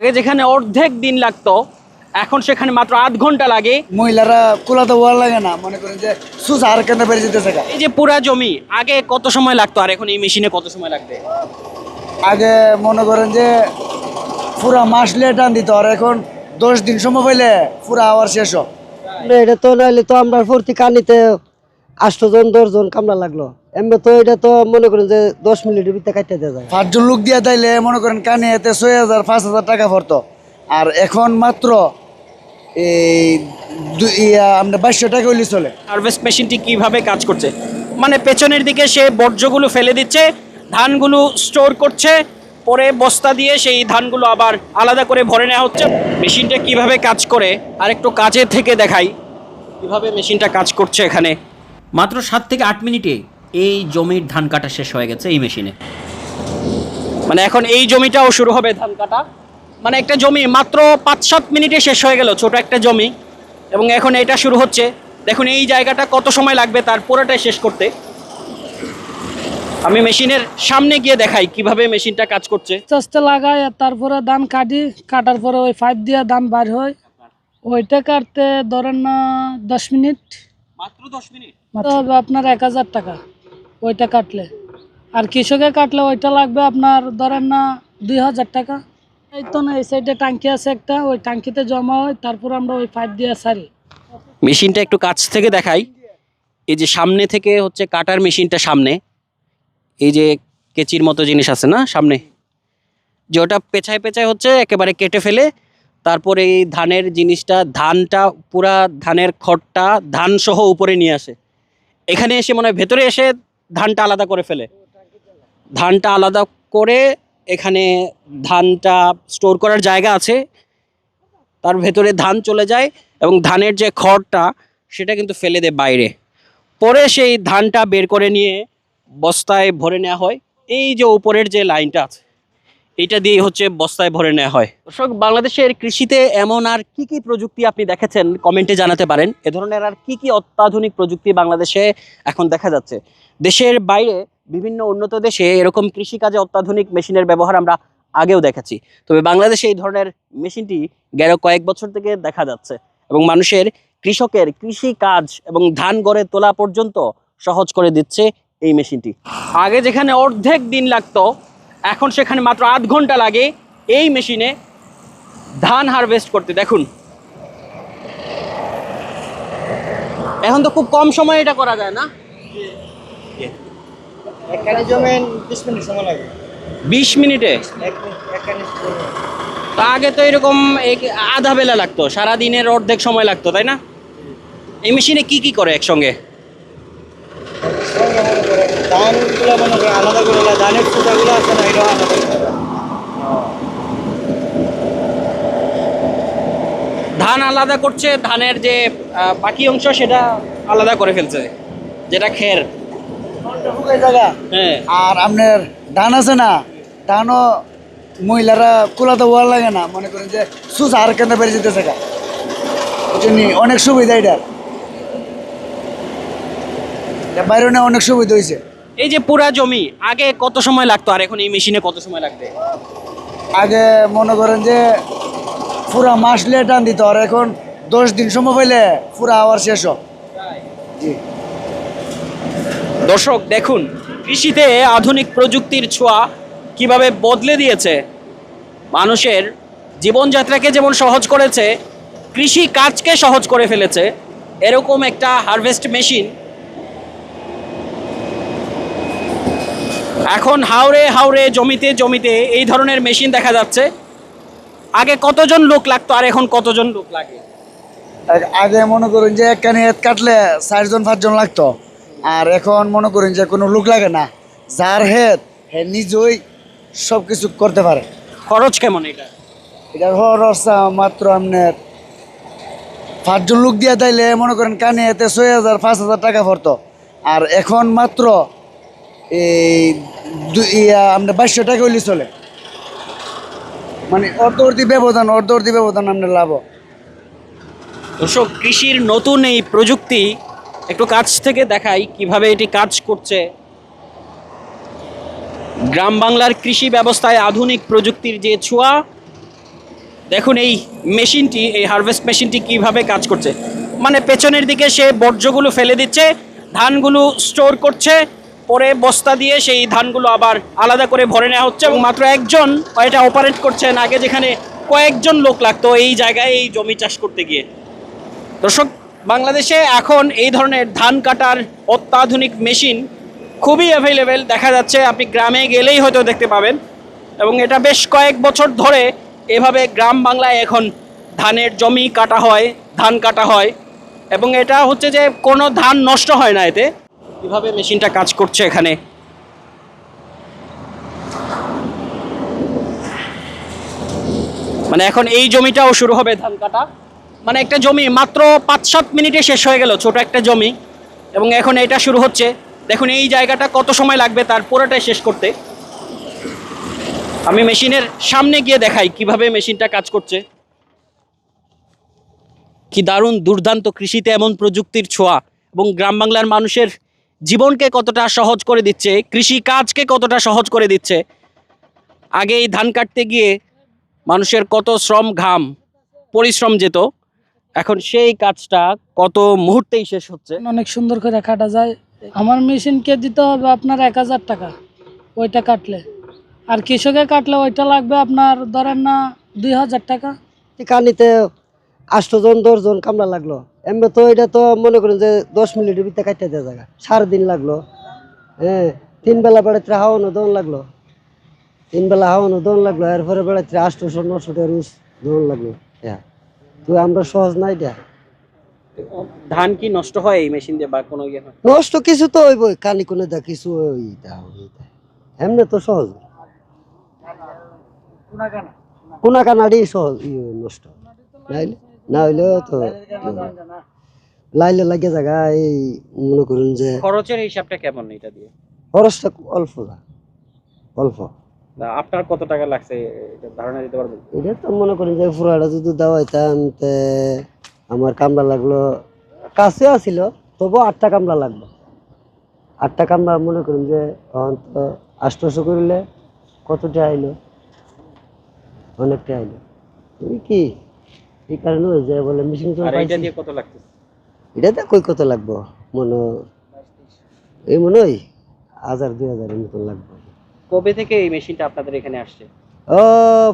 আগে যেখানে অর্ধেক দিন লাগতো এখন সেখানে মাত্র আধ ঘণ্টা লাগে মহিলারা কুলাতে ওয়ার লাগে না মনে করেন যে সুস আর কেন্দ্র বেড়ে যেতেছে গা। এই যে পুরা জমি আগে কত সময় লাগতো আর এখন এই মেশিনে কত সময় লাগবে আগে মনে করেন যে পুরা মাস লেট আন দিত আর এখন দশ দিন সময় পাইলে পুরা আওয়ার শেষ হয়। এটা তো নাইলে তো আমরা প্রতি কানিতে আটজন দশজন কামলা লাগল। এমনি তো এটা তো মনে করেন যে দশ মিনিটের ভিতরে কাটতে দেওয়া যায়। পাঁচজন লোক দিয়া তাইলে মনে করেন কানে এতে ছয় হাজার পাঁচ হাজার টাকা পড়তো। আর এখন মাত্র এই আমরা বাইশশো টাকা হইলে চলে। হারভেস্ট মেশিনটি কীভাবে কাজ করছে? মানে পেছনের দিকে সে বর্জ্যগুলো ফেলে দিচ্ছে ধানগুলো স্টোর করছে পরে বস্তা দিয়ে সেই ধানগুলো আবার আলাদা করে ভরে নেওয়া হচ্ছে। মেশিনটা কীভাবে কাজ করে? আর একটু কাজে থেকে দেখাই। কীভাবে মেশিনটা কাজ করছে এখানে? মাত্র সাত থেকে আট মিনিটে এই জমির ধান কাটা শেষ হয়ে গেছে এই মেশিনে। মানে এখন এই জমিটাও শুরু হবে ধান কাটা। মানে একটা জমি মাত্র পাঁচ সাত মিনিটে শেষ হয়ে গেল, ছোট একটা জমি। এবং এখন এটা শুরু হচ্ছে। দেখুন, এই জায়গাটা কত সময় লাগবে তার পুরোটাই শেষ করতে। আমি মেশিনের সামনে গিয়ে দেখাই কীভাবে মেশিনটা কাজ করছে। আস্তে লাগাই আর তারপরে ধান কাটি, কাটার পরে ওই পাইপ দিয়ে ধান বার হয়। ওইটা কাটতে ধরেন না দশ মিনিট। মাত্র দশ মিনিট? মাত্র। হবে আপনার এক হাজার টাকা ওইটা কাটলে। আর কৃষকে কাটলে ওইটা লাগবে আপনার ধরেন না দুই হাজার টাকা। এই তো না এই সাইডে টাঙ্কি আছে একটা ওই টাঙ্কিতে জমা হয় তারপর আমরা ওই পাইপ দিয়ে সারি। মেশিনটা একটু কাছ থেকে দেখাই। এই যে সামনে থেকে হচ্ছে কাটার মেশিনটা সামনে। এই যে কেচির মতো জিনিস আছে না সামনে? যে ওটা পেছায় পেছায় হচ্ছে একেবারে কেটে ফেলে তারপরে এই ধানের জিনিসটা, ধানটা, পুরা ধানের খড়টা, ধান সহ উপরে নিয়ে আসে। এখানে এসে মনে হয় ভেতরে এসে ধানটা আলাদা করে ফেলে। ধানটা আলাদা করে এখানে ধানটা স্টোর করার জায়গা আছে। তার ভেতরে ধান চলে যায় এবং ধানের যে খড়টা, সেটা কিন্তু ফেলে দেয় বাইরে। পরে সেই ধানটা বের করে নিয়ে বস্তায় ভরে নেওয়া হয়। এই যে উপরের যে লাইনটা আছে এইটা দিয়ে হচ্ছে বস্তায় ভরে নেওয়া হয়। দর্শক, বাংলাদেশের কৃষিতে এমন আর কি কি প্রযুক্তি আপনি দেখেছেন? কমেন্টে জানাতে পারেন। এ ধরনের আর কি কি অত্যাধুনিক প্রযুক্তি বাংলাদেশে এখন দেখা যাচ্ছে? দেশের বাইরে বিভিন্ন উন্নত দেশে এরকম কৃষিকাজে অত্যাধুনিক মেশিনের ব্যবহার আমরা আগেও দেখেছি। তবে বাংলাদেশে এই ধরনের মেশিনটি গেল কয়েক বছর থেকে দেখা যাচ্ছে এবং মানুষের কৃষকের কৃষি কাজ এবং ধান গড়ে তোলা পর্যন্ত সহজ করে দিচ্ছে এই মেশিনটি। আগে যেখানে অর্ধেক দিন লাগতো এখন সেখানে মাত্র আধ ঘণ্টা লাগে এই মেশিনে ধান হারভেস্ট করতে দেখুন। এখন তো খুব কম সময়ে এটা করা যায় না? বিশ মিনিটে তা আগে তো এরকম এক- আধা বেলা লাগতো সারাদিনের অর্ধেক সময় লাগতো তাই না? এই মেশিনে কি কি করে একসঙ্গে? ধানগুলো মনে করেন আলাদা করে ধানের সুতাগুলো আছে না এটাও আলাদা ধান আলাদা করছে ধানের যে বাকি অংশ সেটা আলাদা করে ফেলছে যেটা খের। জায়গা? হ্যাঁ। আর আপনার ধান আছে না ধানও মহিলারা কুলাতে ওয়ার লাগে না মনে করেন যে সুস আর কেন্দ্র বেড়ে গা। বুঝছেন অনেক সুবিধা এটা এটা বাইরে অনেক সুবিধা হয়েছে এই যে পুরা জমি আগে কত সময় লাগতো আর এখন এই মেশিনে কত সময় লাগবে আগে মনে করেন যে পুরা মাস লেট আন দিত আর এখন দশ দিন সময় পাইলে পুরা আওয়ার শেষ। জি দর্শক দেখুন কৃষিতে আধুনিক প্রযুক্তির ছোঁয়া কীভাবে বদলে দিয়েছে মানুষের জীবনযাত্রাকে যেমন সহজ করেছে কৃষি কাজকে সহজ করে ফেলেছে এরকম একটা হারভেস্ট মেশিন এখন হাওড়ে হাওড়ে জমিতে জমিতে এই ধরনের মেশিন দেখা যাচ্ছে। আগে কতজন লোক লাগতো আর এখন কতজন লোক লাগে? আগে মনে করেন যে একখানি হেত কাটলে চারজন পাঁচজন লাগতো। আর এখন মনে করেন যে কোনো লোক লাগে না। যার হেদ হে নিজেই সব কিছু করতে পারে। খরচ কেমন এটা? এটার খরচ মাত্র আপনার পাঁচজন লোক দিয়ে তাইলে মনে করেন কানে এতে ছয় হাজার পাঁচ হাজার টাকা পড়তো। আর এখন মাত্র এই আপনার বাইশশো টাকা হইলে চলে। মানে অর্ধ অর্ধি ব্যবধান অর্ধ অর্ধি ব্যবধান আপনার লাভ। দর্শক, কৃষির নতুন এই প্রযুক্তি একটু কাছ থেকে দেখাই কীভাবে এটি কাজ করছে। গ্রাম বাংলার কৃষি ব্যবস্থায় আধুনিক প্রযুক্তির যে ছোঁয়া, দেখুন এই মেশিনটি, এই হারভেস্ট মেশিনটি কীভাবে কাজ করছে। মানে পেছনের দিকে সে বর্জ্যগুলো ফেলে দিচ্ছে, ধানগুলো স্টোর করছে পরে বস্তা দিয়ে সেই ধানগুলো আবার আলাদা করে ভরে নেওয়া হচ্ছে এবং মাত্র একজন এটা অপারেট করছেন আগে যেখানে কয়েকজন লোক লাগতো এই জায়গায় এই জমি চাষ করতে গিয়ে। দর্শক, বাংলাদেশে এখন এই ধরনের ধান কাটার অত্যাধুনিক মেশিন খুবই অ্যাভেলেবেল দেখা যাচ্ছে আপনি গ্রামে গেলেই হয়তো দেখতে পাবেন এবং এটা বেশ কয়েক বছর ধরে এভাবে গ্রাম বাংলায় এখন ধানের জমি কাটা হয়, ধান কাটা হয় এবং এটা হচ্ছে যে কোনো ধান নষ্ট হয় না এতে। কীভাবে মেশিনটা কাজ করছে এখানে? মানে এখন এই জমিটাও শুরু হবে ধান কাটা। মানে একটা জমি মাত্র পাঁচ সাত মিনিটে শেষ হয়ে গেল, ছোট একটা জমি। এবং এখন এটা শুরু হচ্ছে। দেখুন, এই জায়গাটা কত সময় লাগবে তার পুরোটাই শেষ করতে। আমি মেশিনের সামনে গিয়ে দেখাই কীভাবে মেশিনটা কাজ করছে। কি দারুণ দুর্দান্ত কৃষিতে এমন প্রযুক্তির ছোঁয়া। এবং গ্রাম বাংলার মানুষের জীবনকে কতটা সহজ করে দিচ্ছে কৃষি কাজকে কতটা সহজ করে দিচ্ছে আগে এই ধান কাটতে গিয়ে মানুষের কত শ্রম ঘাম পরিশ্রম যেত এখন সেই কাজটা কত মুহূর্তেই শেষ হচ্ছে। অনেক সুন্দর করে কাটা যায়। আমার মেশিনকে দিতে হবে আপনার এক হাজার টাকা ওইটা কাটলে। আর কৃষকে কাটলে ওইটা লাগবে আপনার ধরেন না দুই হাজার টাকা। কানিতে আষ্টজন দশজন কামলা লাগল। এমনি তো এটা তো মনে করেন যে দশ মিনিটের ভিতরে কাটতে দেওয়া জায়গা। সাড়ে দিন লাগল। হ্যাঁ তিন বেলা বেড়াতে হাওয়ানো দোন লাগল। তিন বেলা হাওয়ানো দোন লাগল এরপরে বেড়াতে আষ্টশো নশো রুস দোন লাগল। হ্যাঁ তো আমরা সহজ নাই এটা। ধান কি নষ্ট হয় এই মেশিন দিয়ে বা কোনো ইয়ে নষ্ট কিছু তো হইবই কানি কোনে দা কিছু ওইটা এমনি তো সহজ। কোনা কানাডি সহজ ইয়ে নষ্ট। নাইলে? না হইলেও তো লাইলে লাগে জায়গা এই মনে করুন যে খরচের হিসাবটা কেমন এটা দিয়ে? খরচটা অল্প না অল্প। আপনার কত টাকা লাগছে এটা ধারণা দিতে পারবেন? এটা তো মনে করেন যে ফুরাটা যদি দেওয়াইতাম তে আমার কামলা লাগল কাছে আসিল তবু আটটা কামলা লাগল। আটটা কামলা মনে করেন যে তখন তো আষ্টশো করিলে কতটা আইলো? অনেকটা আইলো। তুমি কি? এই কারণে ওই যে বলে এটা দিয়ে কত লাগছে এটা তো কই কত লাগবো? মনে এই মনে হয় হাজার দুই হাজারের মতন লাগবে। কবে থেকে এই মেশিনটা আপনাদের এখানে আসছে? ও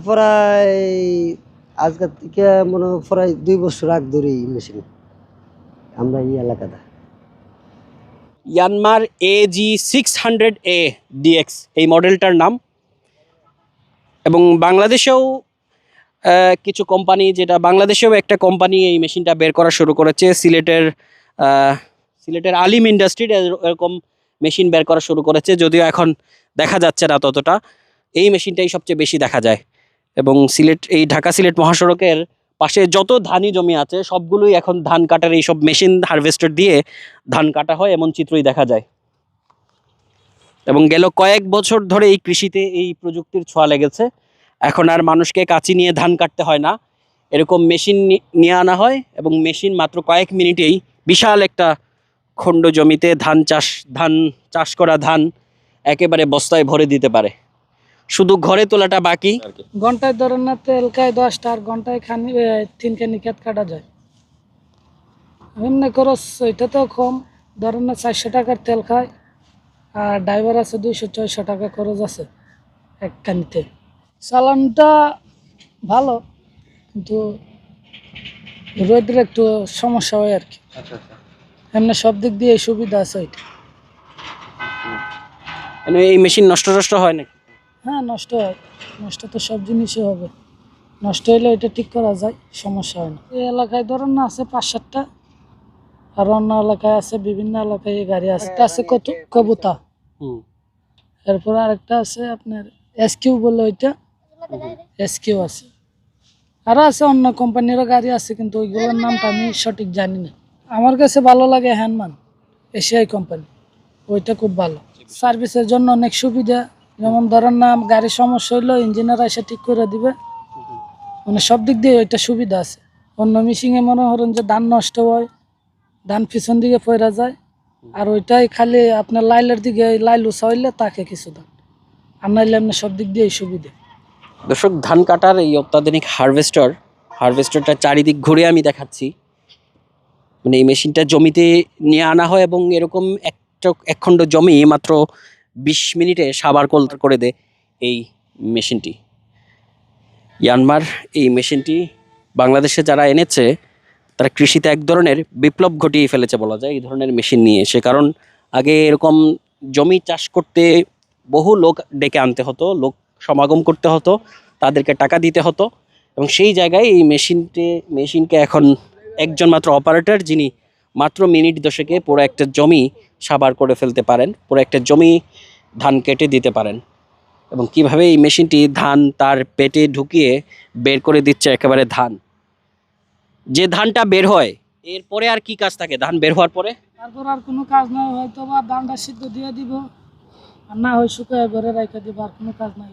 প্রায় আজকের থেকে মনে প্রায় দুই বছর আগ ধরেই মেশিন আমরা এই এলাকাটা। Yanmar A G six hundred A DX এই মডেলটার নাম। এবং বাংলাদেশেও কিছু কোম্পানি যেটা বাংলাদেশেও একটা কোম্পানি এই মেশিনটা বের করা শুরু করেছে, সিলেটের সিলেটের আলিম ইন্ডাস্ট্রির এরকম মেশিন বের করা শুরু করেছে, যদিও এখন দেখা যাচ্ছে না ততটা। এই মেশিনটাই সবচেয়ে বেশি দেখা যায়। এবং সিলেট, এই ঢাকা সিলেট মহাসড়কের পাশে যত ধানি জমি আছে, সবগুলোই এখন ধান কাটার এইসব মেশিন হারভেস্টার দিয়ে ধান কাটা হয়, এমন চিত্রই দেখা যায়। এবং গেল কয়েক বছর ধরে এই কৃষিতে এই প্রযুক্তির ছোঁয়া লেগেছে। এখন আর মানুষকে কাঁচি নিয়ে ধান কাটতে হয় না। এরকম মেশিন নিয়ে আনা হয় এবং মেশিন মাত্র কয়েক মিনিটেই বিশাল একটা খণ্ড জমিতে ধান চাষ ধান চাষ করা ধান একেবারে বস্তায় ভরে দিতে পারে। শুধু ঘরে তোলাটা বাকি। ঘন্টায় ধরেন না তেল খায় দশটা আর ঘন্টায় খানি এ, তিন খানি খেত কাটা যায়। এমনি খরচ এটা তো কম। ধরেন না চারশো টাকার তেল খায় আর ড্রাইভার আছে দুইশো ছয়শো টাকা খরচ আছে এক কানিতে চালানটা ভালো কিন্তু রোদের একটু সমস্যা হয় আর কি। আচ্ছা আচ্ছা। এমনি সব দিক দিয়ে সুবিধা আছে ওইটা। এই মেশিন নষ্ট নষ্ট হয় নাকি? হ্যাঁ নষ্ট হয়। নষ্ট তো সব জিনিসই হবে। নষ্ট হলে এটা ঠিক করা যায় সমস্যা হয় না। এই এলাকায় ধরেন না আছে পাঁচ সাতটা আর অন্য এলাকায় আছে বিভিন্ন এলাকায় এই গাড়ি আছে। একটা আছে কত কবুতা। হুম। এরপর আরেকটা আছে আপনার এসকিউ বলে ওইটা। এসকিউ আছে। আরও আছে, অন্য কোম্পানিরও গাড়ি আছে, কিন্তু ওইগুলোর নামটা আমি সঠিক জানি না। আমার কাছে ভালো লাগে হ্যান্ডমান, এশিয়াই কোম্পানি। ওইটা খুব ভালো। সার্ভিসের জন্য অনেক সুবিধা, যেমন ধরেন না, গাড়ির সমস্যা হইল ইঞ্জিনিয়ার এসে ঠিক করে দিবে। মানে সব দিক দিয়ে ওইটা সুবিধা আছে। অন্য মেশিনে মনে করেন যে ধান নষ্ট হয়, ধান পিছন দিকে পড়া যায়, আর ওইটাই খালি আপনার লাইলের দিকে, লাইল হইলে তাকে কিছু ধান। আর নাইলে আপনার সব দিক দিয়ে সুবিধা। দর্শক, ধান কাটার এই অত্যাধুনিক হারভেস্টার, হারভেস্টারটা চারিদিক ঘুরে আমি দেখাচ্ছি। মানে এই মেশিনটা জমিতে নিয়ে আনা হয় এবং এরকম একটা, একখণ্ড জমি মাত্র বিশ মিনিটে সাবার কল করে দেয় এই মেশিনটি। ইয়ানমার এই মেশিনটি বাংলাদেশে যারা এনেছে, তারা কৃষিতে এক ধরনের বিপ্লব ঘটিয়ে ফেলেছে বলা যায়, এই ধরনের মেশিন নিয়ে। সে কারণ আগে এরকম জমি চাষ করতে বহু লোক ডেকে আনতে হতো, লোক সমাগম করতে হতো, তাদেরকে টাকা দিতে হতো এবং সেই জায়গায় এই মেশিনটি, মেশিনকে এখন একজন মাত্র অপারেটর যিনি মাত্র মিনিট দশকে পুরো একটা জমি সাবার করে ফেলতে পারেন, পুরো একটা জমি ধান কেটে দিতে পারেন। এবং কীভাবে এই মেশিনটি ধান তার পেটে ঢুকিয়ে বের করে দিচ্ছে একেবারে ধান। যে ধানটা বের হয়, এরপরে আর কি কাজ থাকে? ধান বের হওয়ার পরে? তারপর আর কোনো কাজ নাই হয়তো বা ধানটা সিদ্ধ দিয়ে দিব। আর না হয় শুকায় ঘরে রেখে দিব আর কোনো কাজ নাই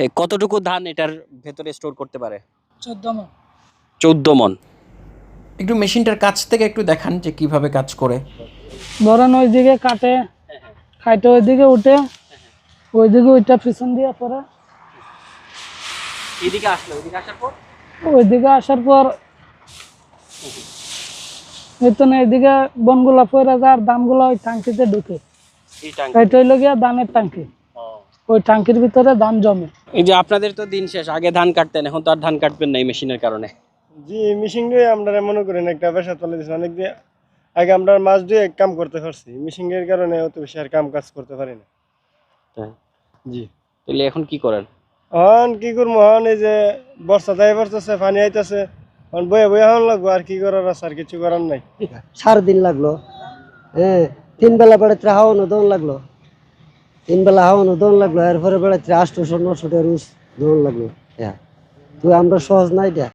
ওই কতটুকু ধান এটার ভেতরে স্টোর করতে পারে? চোদ্দ মন। চৌদ্দ মন। একটু মেশিনটার কাছ থেকে একটু দেখান যে কীভাবে কাজ করে। ধরেন ওইদিকে কাটে খাইতে ওইদিকে উঠে ওইদিকে ওইটা পিছন দিয়ে পরে। এদিকে আসলো এদিকে আসার পর? ওইদিকে আসার পর এই তো না এদিকে বনগুলা পরে যায় আর ধানগুলো ওই টাঙ্কিতে ঢুকে। এটা হইল গিয়া ধানের টাঙ্কি ওই টাঙ্কির ভিতরে ধান জমে। এই যে আপনাদের তো দিন শেষ আগে ধান কাটতেন এখন তো আর ধান কাটবেন না এই মেশিনের কারণে। জি মিশিং দিয়ে আমরা মনে করেন একটা পেশা চলে দিচ্ছি অনেক দিয়ে আগে আমরা মাস দুয়ে কাম করতে পারছি মিশিং কারণে অত বেশি আর কাম কাজ করতে পারি না। হ্যাঁ। জি। তাহলে এখন কি করেন? হন কি করব হন এই যে বর্ষা পানি আইতেছে হন বয়ে বয়ে হন লাগবো আর কি করার আছে আর কিছু করার নাই। সাড়ে দিন লাগল। হ্যাঁ। তিন বেলা বেড়াতে হাওয়ানো নদন লাগল। তিন বেলা হাওয়ানো নদন লাগল, এরপরে বেড়াতে আষ্টশো নশো রুশ দৌড় লাগল। হ্যাঁ তুই, আমরা সহজ নাই এটা